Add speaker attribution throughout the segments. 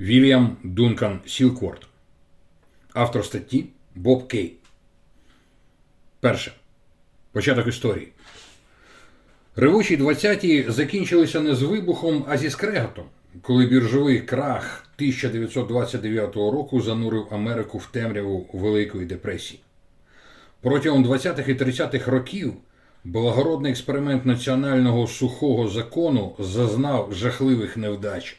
Speaker 1: Вільям Дункан Сілкворт. Автор статті Боб Кей. Перше. Початок історії. Ревучі 20-ті закінчилися не з вибухом, а зі скреготом, коли біржовий крах 1929 року занурив Америку в темряву Великої депресії. Протягом 20-х і 30-х років благородний експеримент національного сухого закону зазнав жахливих невдач.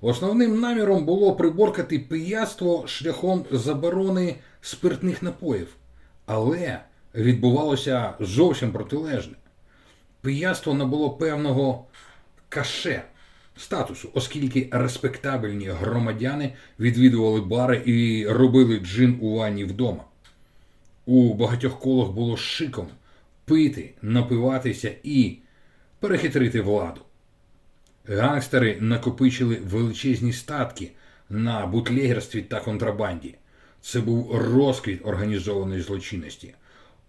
Speaker 1: Основним наміром було приборкати пияцтво шляхом заборони спиртних напоїв, але відбувалося зовсім протилежне. Пияцтво набуло певного каше статусу, оскільки респектабельні громадяни відвідували бари і робили джин у ванні вдома. У багатьох колах було шиком пити, напиватися і перехитрити владу. Гангстери накопичили величезні статки на бутлегерстві та контрабанді. Це був розквіт організованої злочинності.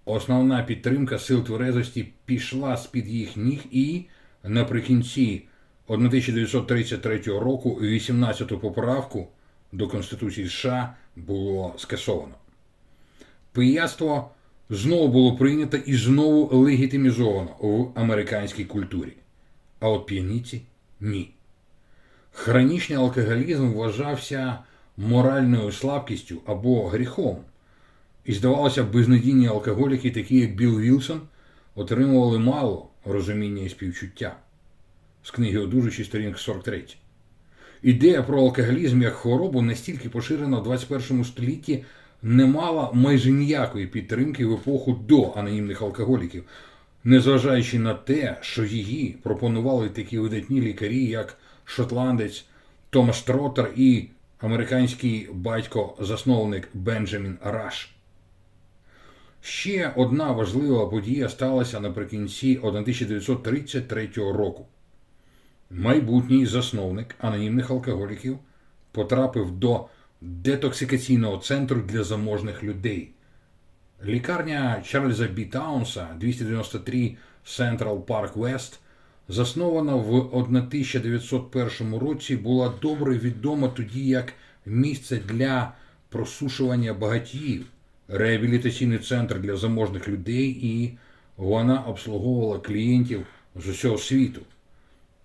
Speaker 1: Основна підтримка сил тверезості пішла з-під їх ніг і наприкінці 1933 року 18-ту поправку до Конституції США було скасовано. Пияцтво знову було прийнято і знову легітимізовано в американській культурі. А от п'яниці ні. Хронічний алкоголізм вважався моральною слабкістю або гріхом. І здавалося, безнадійні алкоголіки, такі як Білл Вілсон, отримували мало розуміння і співчуття. З книги одужачі сторінка 43. Ідея про алкоголізм як хворобу настільки поширена в 21 столітті не мала майже ніякої підтримки в епоху до анонімних алкоголіків, незважаючи на те, що її пропонували такі видатні лікарі, як шотландець Томас Тротер і американський батько-засновник Бенджамін Раш. Ще одна важлива подія сталася наприкінці 1933 року. Майбутній засновник анонімних алкоголіків потрапив до детоксикаційного центру для заможних людей. Лікарня Чарльза Бі Таунса 293 Central Park West, заснована в 1901 році, була добре відома тоді як місце для просушування багатіїв, реабілітаційний центр для заможних людей, і вона обслуговувала клієнтів з усього світу.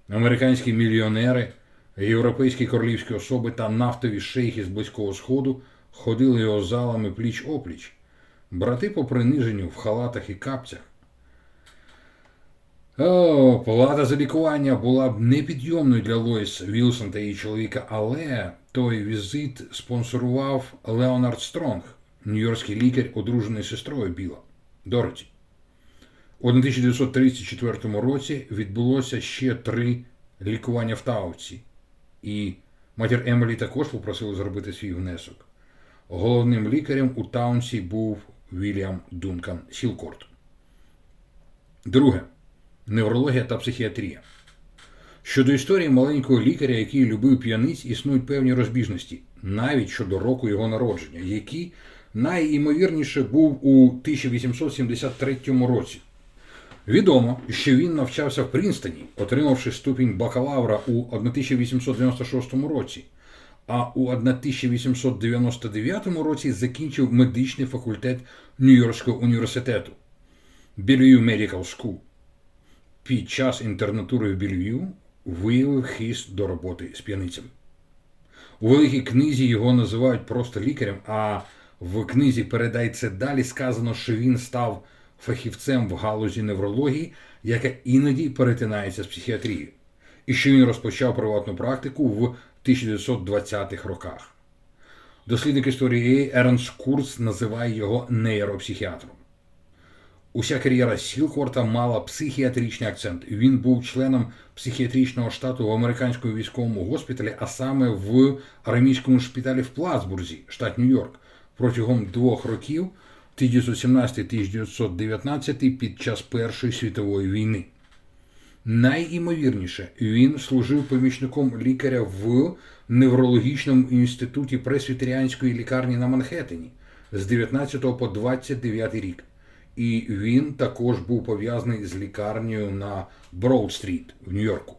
Speaker 1: Американські мільйонери, європейські королівські особи та нафтові шейхи з Близького Сходу ходили його залами пліч опліч. Брати по приниженню в халатах і капцях. О, плата за лікування була б непідйомною для Лоїс Вілсон та її чоловіка, але той візит спонсорував Леонард Стронг, нью-йоркський лікар, одружений сестрою Біла Дороті. У 1934 році відбулося ще три лікування в Тауці, і матір Емелі також попросила зробити свій внесок. Головним лікарем у Таунсі був Вільям Дункан Сілкорт. Друге. Неврологія та психіатрія. Щодо історії маленького лікаря, який любив п'яниць, існують певні розбіжності, навіть щодо року його народження, який найімовірніше був у 1873 році. Відомо, що він навчався в Прінстоні, отримавши ступінь бакалавра у 1896 році, а у 1899 році закінчив медичний факультет Нью-Йоркського університету Bellevue Medical School. Під час інтернатури в Бельвію виявив хист до роботи з п'яницями. У великій книзі його називають просто лікарем, а в книзі Передай це далі сказано, що він став фахівцем в галузі неврології, яка іноді перетинається з психіатрією, і що він розпочав приватну практику в 1920-х роках. Дослідник історії Ернст Курц називає його нейропсихіатром. Уся кар'єра Сілкворта мала психіатричний акцент. Він був членом психіатричного штату в американському військовому госпіталі, а саме в армійському шпиталі в Плацбурзі, штат Нью-Йорк, протягом двох років 1917-1919 під час Першої світової війни. Найімовірніше, він служив помічником лікаря в неврологічному інституті пресвітеріанської лікарні на Манхеттені з 19 по 29 рік. І він також був пов'язаний з лікарнею на Броуд-стріт в Нью-Йорку.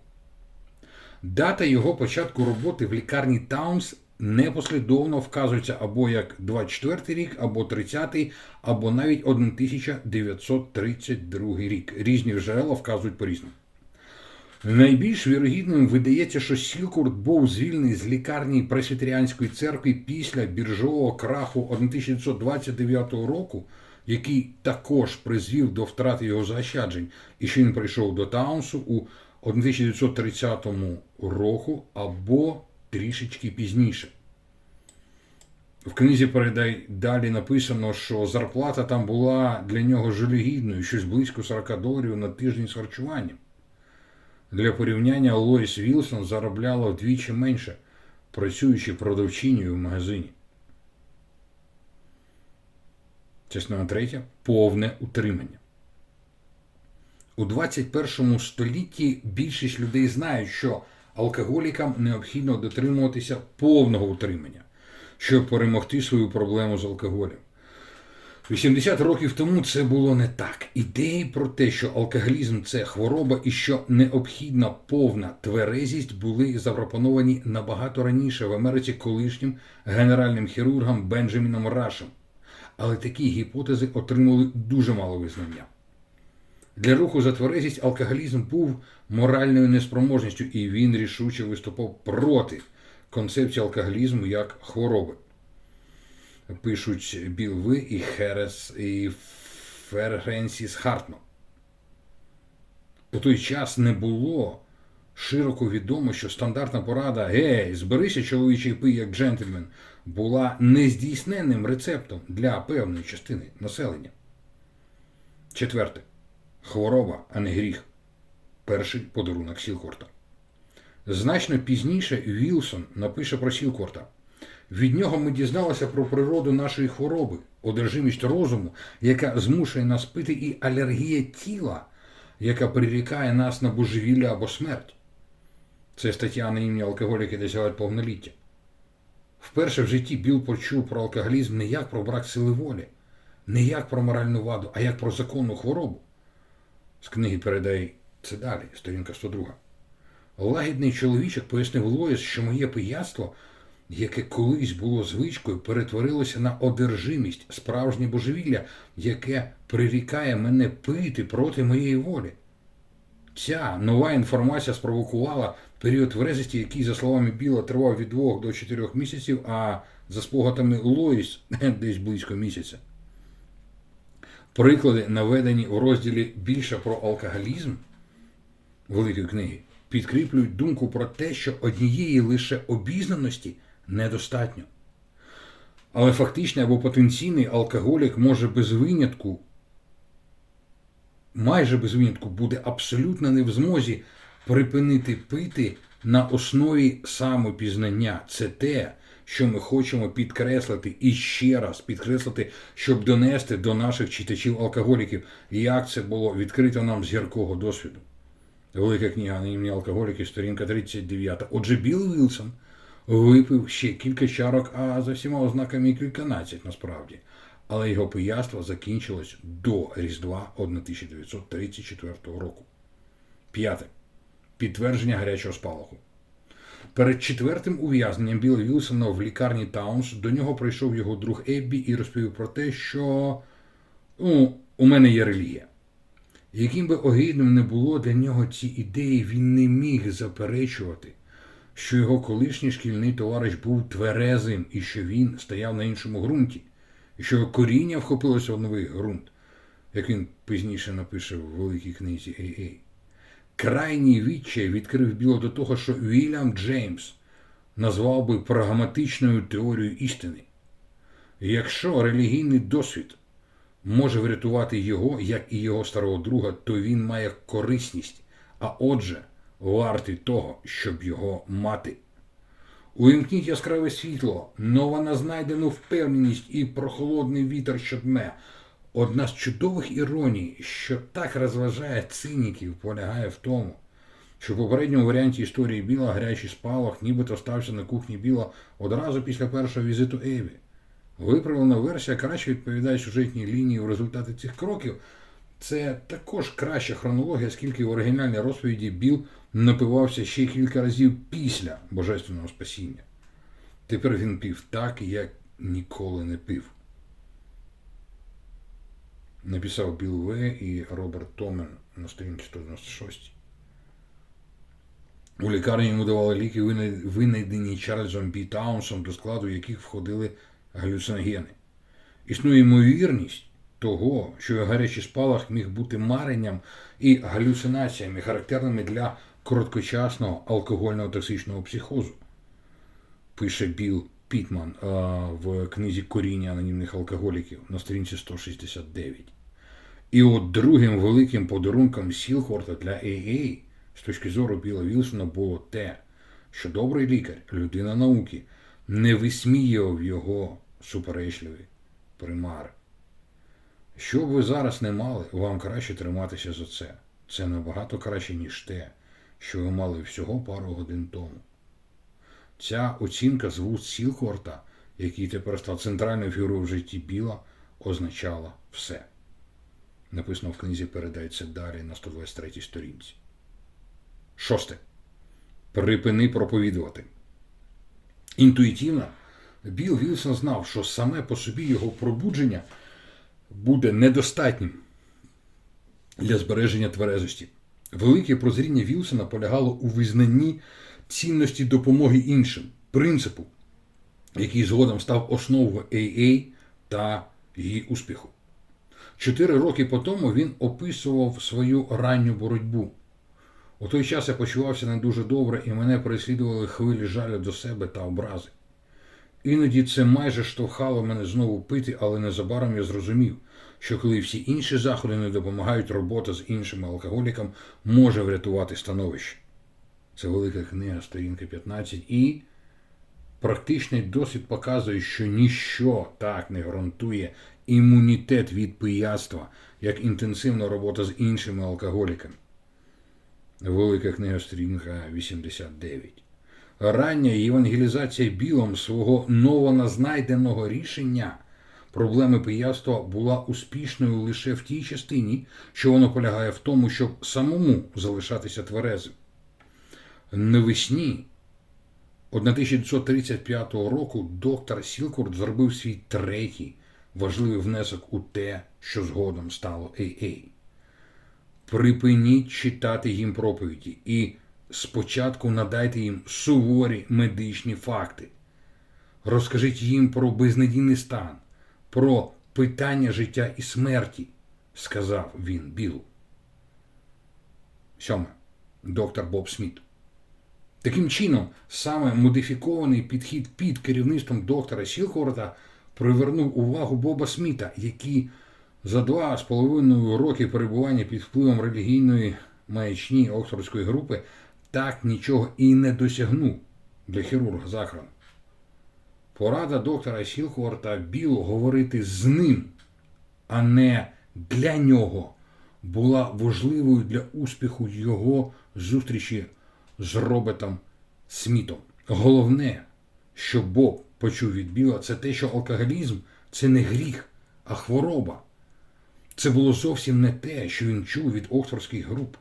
Speaker 1: Дата його початку роботи в лікарні Таунс непослідовно вказується або як 24 рік, або 30, або навіть 1932 рік. Різні джерела вказують по-різному. Найбільш вірогідним видається, що Сілкурт був звільнений з лікарні Пресвітеріанської церкви після біржового краху 1929 року, який також призвів до втрати його заощаджень, і що він прийшов до Таунсу у 1930 року або трішечки пізніше. В книзі передай далі написано, що зарплата там була для нього жалюгідною, щось близько 40 доларів на тиждень з харчуванням. Для порівняння Лоїс Вілсон заробляла вдвічі менше, працюючи продавчиною в магазині. Частина третя повне утримання. У 21 столітті більшість людей знають, що алкоголікам необхідно дотримуватися повного утримання, щоб перемогти свою проблему з алкоголем. 80 років тому це було не так. Ідеї про те, що алкоголізм це хвороба і що необхідна повна тверезість, були запропоновані набагато раніше в Америці колишнім генеральним хірургом Бенджаміном Рашем. Але такі гіпотези отримали дуже мало визнання. Для руху за тверезість алкоголізм був моральною неспроможністю, і він рішуче виступав проти концепції алкоголізму як хвороби пишуть Біл Ви і Херес і Ференсіс Хартман. У той час не було широко відомо, що стандартна порада Гей, зберися, чоловічий пий як джентльмен, була нездійсненним рецептом для певної частини населення. Четверте. Хвороба, а не гріх. Перший подарунок Сілкорта. Значно пізніше Вілсон напише про Сілкорта. Від нього ми дізналися про природу нашої хвороби, одержимість розуму, яка змушує нас пити, і алергія тіла, яка прирікає нас на божевілля або смерть. Це стаття анонімні алкоголіки досягають повноліття. Вперше в житті Біл почув про алкоголізм не як про брак сили волі, не як про моральну ваду, а як про законну хворобу. З книги передай це далі, сторінка 102. Лагідний чоловічок пояснив Лоїс, що моє пияцтво – яке колись було звичкою, перетворилося на одержимість, справжнє божевілля, яке прирікає мене пити проти моєї волі. Ця нова інформація спровокувала період тверезості, який, за словами Біла, тривав від 2 до 4 місяців, а за спогадами Лоїс десь близько місяця. Приклади, наведені у розділі більше про алкоголізм Великої книги, підкріплюють думку про те, що однієї лише обізнаності недостатньо. Але фактичний або потенційний алкоголік може без винятку, майже без винятку, буде абсолютно не в змозі припинити пити на основі самопізнання. Це те, що ми хочемо підкреслити і ще раз підкреслити, щоб донести до наших читачів-алкоголіків, як це було відкрито нам з гіркого досвіду. Велика книга анонімні алкоголіки, сторінка 39. Отже, Білл Вілсон випив ще кілька чарок, а за всіма ознаками кільканадцять насправді. Але його пияство закінчилось до Різдва 1934 року. П'яте. Підтвердження гарячого спалаху. Перед четвертим ув'язненням Біла Вілсона в лікарні Таунс до нього прийшов його друг Еббі і розповів про те, що ну, у мене є релігія. Яким би огидним не було для нього ці ідеї, він не міг заперечувати що його колишній шкільний товариш був тверезим і що він стояв на іншому ґрунті, і що його коріння вхопилося в новий ґрунт, як він пізніше напише в великій книзі Ей-Ей. Крайній відчай відкрив біло до того, що Вільям Джеймс назвав би прагматичною теорією істини. Якщо релігійний досвід може врятувати його, як і його старого друга, то він має корисність, а отже вартий того, щоб його мати. Увімкніть яскраве світло, нова на знайдену впевненість і прохолодний вітер що дме. Одна з чудових іроній, що так розважає циніків, полягає в тому, що в попередньому варіанті історії Біла гарячий спалах нібито стався на кухні Біла одразу після першого візиту Еві. Виправлена версія краще відповідає сюжетній лінії у результаті цих кроків. Це також краща хронологія, оскільки в оригінальній розповіді Біл напивався ще кілька разів після божественного спасіння. Тепер він пив так, як ніколи не пив. Написав Білл В. і Роберт Томен на сторінці 196. У лікарні йому давали ліки, винайдені Чарльзом Бі Таунсом, до складу яких входили галюциногени. Існує ймовірність того, що гарячий спалах міг бути маренням і галюцинаціями, характерними для короткочасного алкогольного токсичного психозу. Пише Білл Пітман а, в книзі Коріння анонімних алкоголіків на сторінці 169. І от другим великим подарунком Сілхорта для AA з точки зору Біла Вілсона було те, що добрий лікар, людина науки, не висміював його суперечливі примари. Що б ви зараз не мали, вам краще триматися за це. Це набагато краще, ніж те, що ви мали всього пару годин тому. Ця оцінка з вуст Сілхорта, який тепер став центральною фігурою в житті Біла, означала все. Написано в книзі передається далі на 123 сторінці. Шосте. Припини проповідувати. Інтуїтивно Біл Вілсон знав, що саме по собі його пробудження буде недостатнім для збереження тверезості. Велике прозріння Вілсона полягало у визнанні цінності допомоги іншим, принципу, який згодом став основою AA та її успіху. Чотири роки по тому він описував свою ранню боротьбу. У той час я почувався не дуже добре, і мене переслідували хвилі жалю до себе та образи. Іноді це майже штовхало мене знову пити, але незабаром я зрозумів, що коли всі інші заходи не допомагають, робота з іншими алкоголіками може врятувати становище. Це велика книга, сторінка 15. І практичний досвід показує, що ніщо так не гарантує імунітет від пияцтва, як інтенсивна робота з іншими алкоголіками. Велика книга сторінка 89. Рання євангелізація білом свого новоназнайденого рішення проблеми пияцтва була успішною лише в тій частині, що воно полягає в тому, щоб самому залишатися тверезим. Навесні 1935 року доктор Сілкурт зробив свій третій важливий внесок у те, що згодом стало AA. Припиніть читати їм проповіді і спочатку надайте їм суворі медичні факти. Розкажіть їм про безнадійний стан, про питання життя і смерті, сказав він Білу. Сьоме. Доктор Боб Сміт. Таким чином, саме модифікований підхід під керівництвом доктора Сілхорта привернув увагу Боба Сміта, який за два з половиною роки перебування під впливом релігійної маячні Оксфордської групи так нічого і не досягнув для хірурга захорону. Порада доктора Сілхорта Білу говорити з ним, а не для нього, була важливою для успіху його зустрічі з Робертом Смітом. Головне, що Боб почув від Біла, це те, що алкоголізм це не гріх, а хвороба. Це було зовсім не те, що він чув від Оксфордських груп,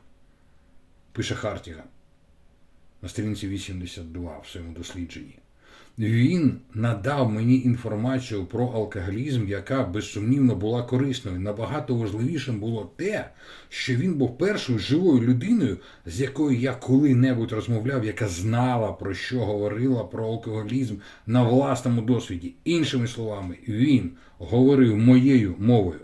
Speaker 1: пише Хартіга на сторінці 82 в своєму дослідженні. Він надав мені інформацію про алкоголізм, яка безсумнівно була корисною. Набагато важливішим було те, що він був першою живою людиною, з якою я коли-небудь розмовляв, яка знала, про що говорила про алкоголізм на власному досвіді. Іншими словами, він говорив моєю мовою.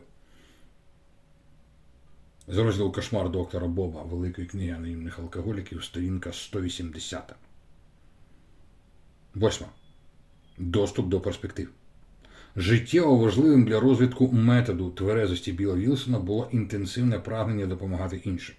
Speaker 1: З розділу Кошмар доктора Боба Великої книги анонімних алкоголіків, сторінка 180. Восьма. Доступ до перспектив. Життєво важливим для розвитку методу тверезості Біла Вілсона було інтенсивне прагнення допомагати іншим.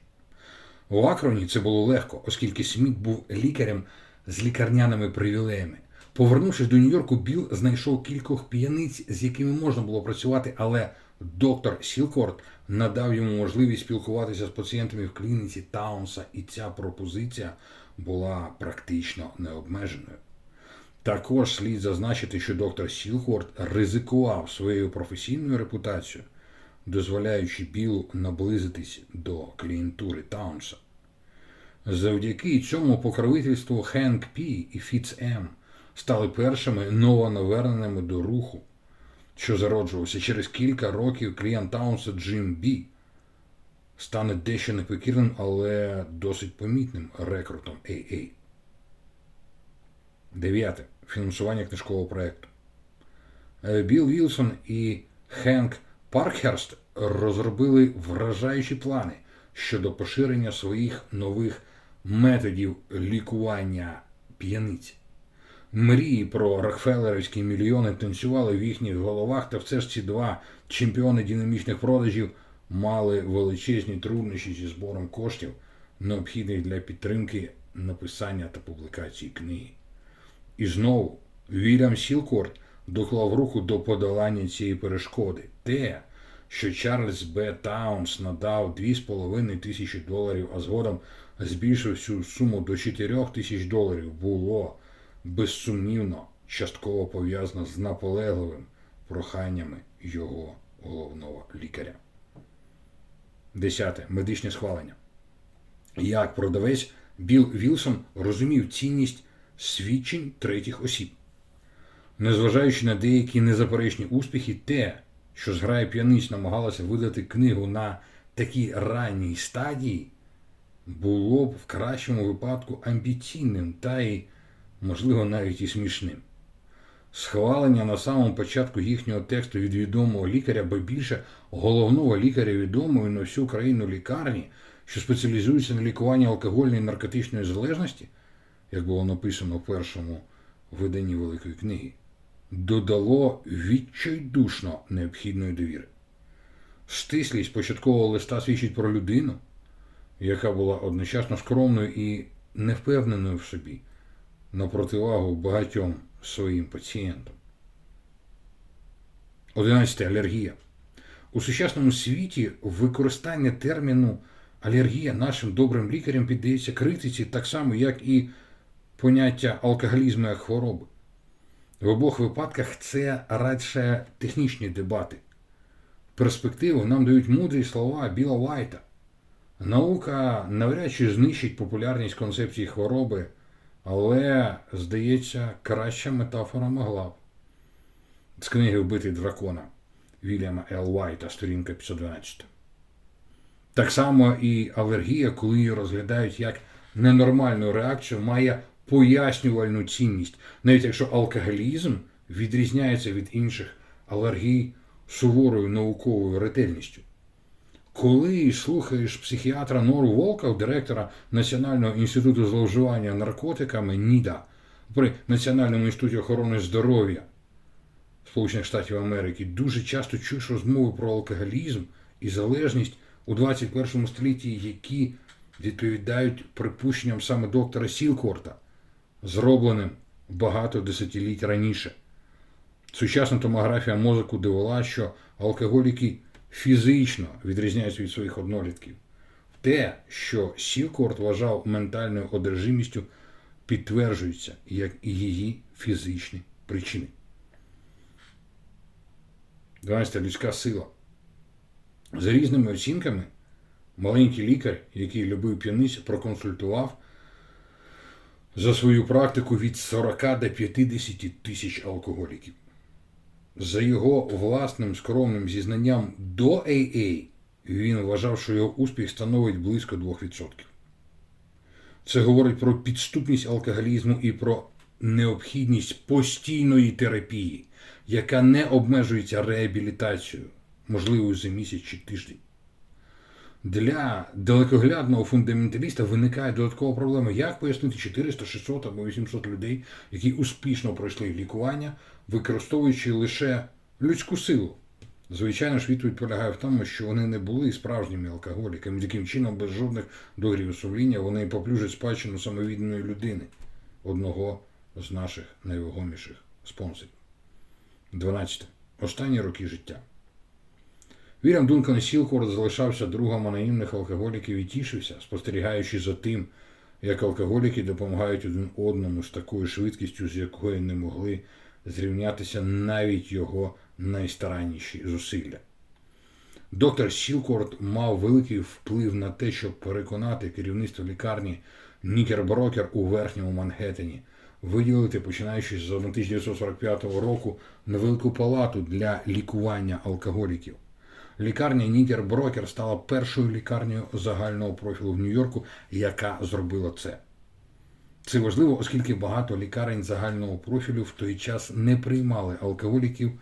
Speaker 1: У Акроні це було легко, оскільки Сміт був лікарем з лікарняними привілеями. Повернувшись до Нью-Йорку, Біл знайшов кількох п'яниць, з якими можна було працювати, але доктор Сілкорт надав йому можливість спілкуватися з пацієнтами в клініці Таунса, і ця пропозиція була практично необмеженою. Також слід зазначити, що доктор Сілхорт ризикував своєю професійною репутацією, дозволяючи Білу наблизитись до клієнтури Таунса. Завдяки цьому покровительству Хенк Пі і Фіц М стали першими новонаверненими до руху, що зароджувався через кілька років клієнт Таунса Джим Бі стане дещо непокірним, але досить помітним рекрутом AA. Дев'яте. Фінансування книжкового проєкту. Е, Білл Вілсон і Хенк Паркхерст розробили вражаючі плани щодо поширення своїх нових методів лікування п'яниць. Мрії про Рокфеллерівські мільйони танцювали в їхніх головах, та все ж ці два чемпіони динамічних продажів мали величезні труднощі зі збором коштів, необхідних для підтримки написання та публікації книги. І знову Вільям Сілкорт доклав руку до подолання цієї перешкоди. Те, що Чарльз Б. Таунс надав 2,5 тисячі доларів, а згодом збільшив цю суму до 4 тисяч доларів, було безсумнівно частково пов'язано з наполегливим проханнями його головного лікаря. Десяте. Медичне схвалення. Як продавець Білл Вілсон розумів цінність свідчень третіх осіб. Незважаючи на деякі незаперечні успіхи, те, що зграя п'яниць намагалася видати книгу на такій ранній стадії, було б в кращому випадку амбіційним та й, можливо, навіть і смішним. Схвалення на самому початку їхнього тексту від відомого лікаря, бо більше головного лікаря відомої на всю країну лікарні, що спеціалізується на лікуванні алкогольної і наркотичної залежності, як було написано в першому виданні Великої книги, додало відчайдушно необхідної довіри. Стислість початкового листа свідчить про людину, яка була одночасно скромною і невпевненою в собі, на противагу багатьом своїм пацієнтам. 11. Алергія. У сучасному світі використання терміну алергія нашим добрим лікарям піддається критиці так само, як і поняття алкоголізму як хвороби. В обох випадках це радше технічні дебати. Перспективу нам дають мудрі слова Біла Вайта. Наука навряд чи знищить популярність концепції хвороби, але, здається, краща метафора могла б. З книги Вбитий дракона Вільяма Л. Вайта, сторінка 512. Так само і алергія, коли її розглядають як ненормальну реакцію, має пояснювальну цінність, навіть якщо алкоголізм відрізняється від інших алергій суворою науковою ретельністю. Коли слухаєш психіатра Нору Волка, директора Національного інституту зловживання наркотиками НІДА при Національному інституті охорони здоров'я Сполучених Штатів Америки, дуже часто чуєш розмови про алкоголізм і залежність у 21 столітті, які відповідають припущенням саме доктора Сілкорта, зробленим багато десятиліть раніше. Сучасна томографія мозку довела, що алкоголіки фізично відрізняються від своїх однолітків. Те, що Сілкорт вважав ментальною одержимістю, підтверджується, як і її фізичні причини. 12. Людська сила. За різними оцінками, маленький лікар, який любив п'яниць, проконсультував за свою практику від 40 до 50 тисяч алкоголіків. За його власним скромним зізнанням до AA він вважав, що його успіх становить близько 2%. Це говорить про підступність алкоголізму і про необхідність постійної терапії, яка не обмежується реабілітацією, можливою за місяць чи тиждень. Для далекоглядного фундаменталіста виникає додаткова проблема, як пояснити 400, 600 або 800 людей, які успішно пройшли лікування, використовуючи лише людську силу. Звичайно ж, відповідь полягає в тому, що вони не були справжніми алкоголіками, таким чином, без жодних догрів сумління, вони поплюжать спадщину самовідданої людини, одного з наших найвагоміших спонсорів. 12. Останні роки життя. Вільям Дункан Сілкорд залишався другом анонимних алкоголіків і тішився, спостерігаючи за тим, як алкоголіки допомагають один одному з такою швидкістю, з якою не могли зрівнятися навіть його найстаранніші зусилля. Доктор Сілкорт мав великий вплив на те, щоб переконати керівництво лікарні Нікерброкер у верхньому Манхеттені виділити, починаючи з 1945 року, невелику палату для лікування алкоголіків. Лікарня Нікерброкер стала першою лікарнею загального профілю в Нью-Йорку, яка зробила це. Це важливо, оскільки багато лікарень загального профілю в той час не приймали алкоголіків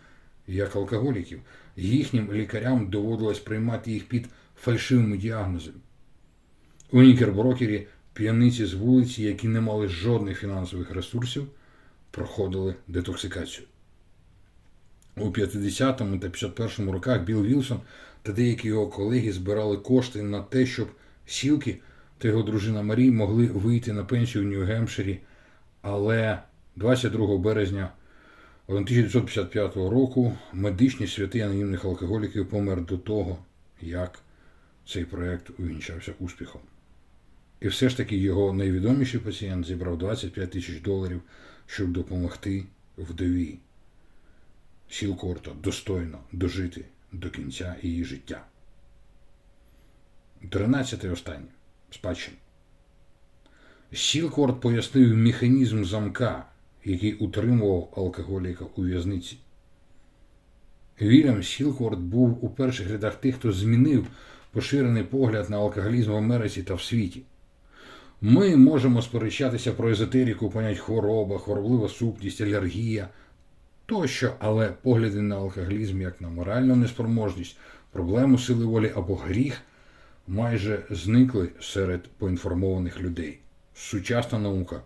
Speaker 1: як алкоголіків. Їхнім лікарям доводилось приймати їх під фальшивими діагнозами. У Нікерброкері п'яниці з вулиці, які не мали жодних фінансових ресурсів, проходили детоксикацію. У 50 та 51 роках Білл Вілсон та деякі його колеги збирали кошти на те, щоб сілки та його дружина Марі могли вийти на пенсію в Нью-Гемпширі, але 22 березня 1955 року медичний святий анонімних алкоголіків помер до того, як цей проект увінчався успіхом. І все ж таки його найвідоміший пацієнт зібрав 25 тисяч доларів, щоб допомогти вдові Сілкорта достойно дожити до кінця її життя. Тринадцяте останнє. Спадщина. Сілкорт пояснив механізм замка, який утримував алкоголіка у в'язниці. Вільям Сілкорт був у перших рядах тих, хто змінив поширений погляд на алкоголізм в Америці та в світі. Ми можемо сперечатися про езотерику, понять хвороба, хвороблива супність, алергія тощо, але погляди на алкоголізм як на моральну неспроможність, проблему сили волі або гріх майже зникли серед поінформованих людей. Сучасна наука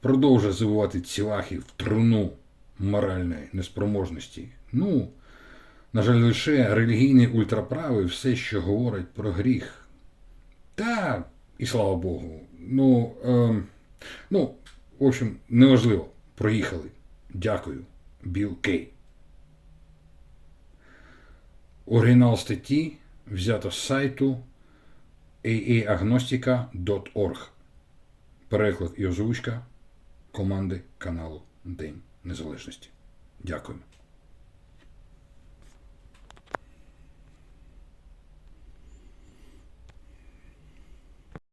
Speaker 1: продовжує забувати цілахи в труну моральної неспроможності. Ну, на жаль, лише релігійний ультраправий все, що говорить про гріх. Та, і слава Богу. Ну, ем, ну, в общем, неважливо. Проїхали. Дякую. Білл Кей. Оригінал статті взято з сайту aagnostica.org. Переклад і озвучка команди каналу День Незалежності. Дякую.